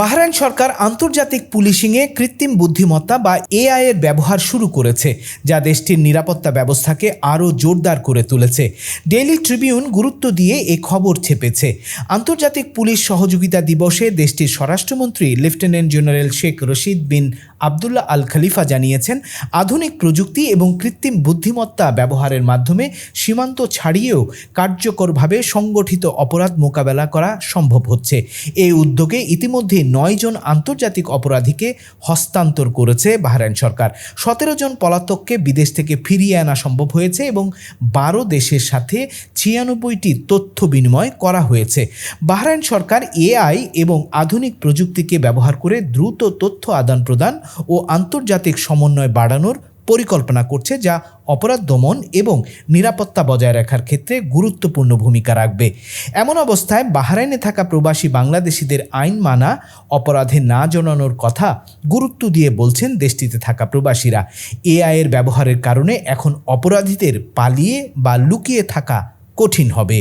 Bahrain সরকার আন্তর্জাতিক পুলিশিংয়ে কৃত্রিম বুদ্ধিমত্তা বা এআই এর ব্যবহার শুরু করেছে, যা দেশটির নিরাপত্তা ব্যবস্থাকে আরও জোরদার করে তুলেছে। ডেইলি ট্রিবিউন গুরুত্ব দিয়ে এ খবর ছেপেছে। আন্তর্জাতিক পুলিশ সহযোগিতা দিবসে দেশটির স্বরাষ্ট্রমন্ত্রী lieutenant general Sheikh Rashid bin Abdullah Al Khalifa জানিয়েছেন, আধুনিক প্রযুক্তি এবং কৃত্রিম বুদ্ধিমত্তা ব্যবহারের মাধ্যমে সীমান্ত ছাড়িয়েও কার্যকরভাবে সংগঠিত অপরাধ মোকাবেলা করা সম্ভব হচ্ছে। এই উদ্যোগে ইতিমধ্যে নয় জন আন্তর্জাতিক অপরাধীকে হস্তান্তর করেছে বাহরাইন সরকার। সতেরো জন পলাতককে বিদেশ থেকে ফিরিয়ে আনা সম্ভব হয়েছে এবং বারো দেশের সাথে ছিয়ানব্বইটি তথ্য বিনিময় করা হয়েছে। বাহরাইন সরকার এআই এবং আধুনিক প্রযুক্তিকে ব্যবহার করে দ্রুত তথ্য আদান প্রদান ও আন্তর্জাতিক সমন্বয় বাড়ানোর পরিকল্পনা করছে যা অপরাধ দমন এবং নিরাপত্তা বজায় রাখার ক্ষেত্রে গুরুত্বপূর্ণ ভূমিকা রাখবে। এমন অবস্থায় বাহরাইনে থাকা প্রবাসী বাংলাদেশিদের আইন মানা, অপরাধে না জানানোর কথা গুরুত্ব দিয়ে বলছেন দেশটিতে থাকা প্রবাসীরা। এআই এর ব্যবহারের কারণে এখন অপরাধীদের পালিয়ে বা লুকিয়ে থাকা কঠিন হবে।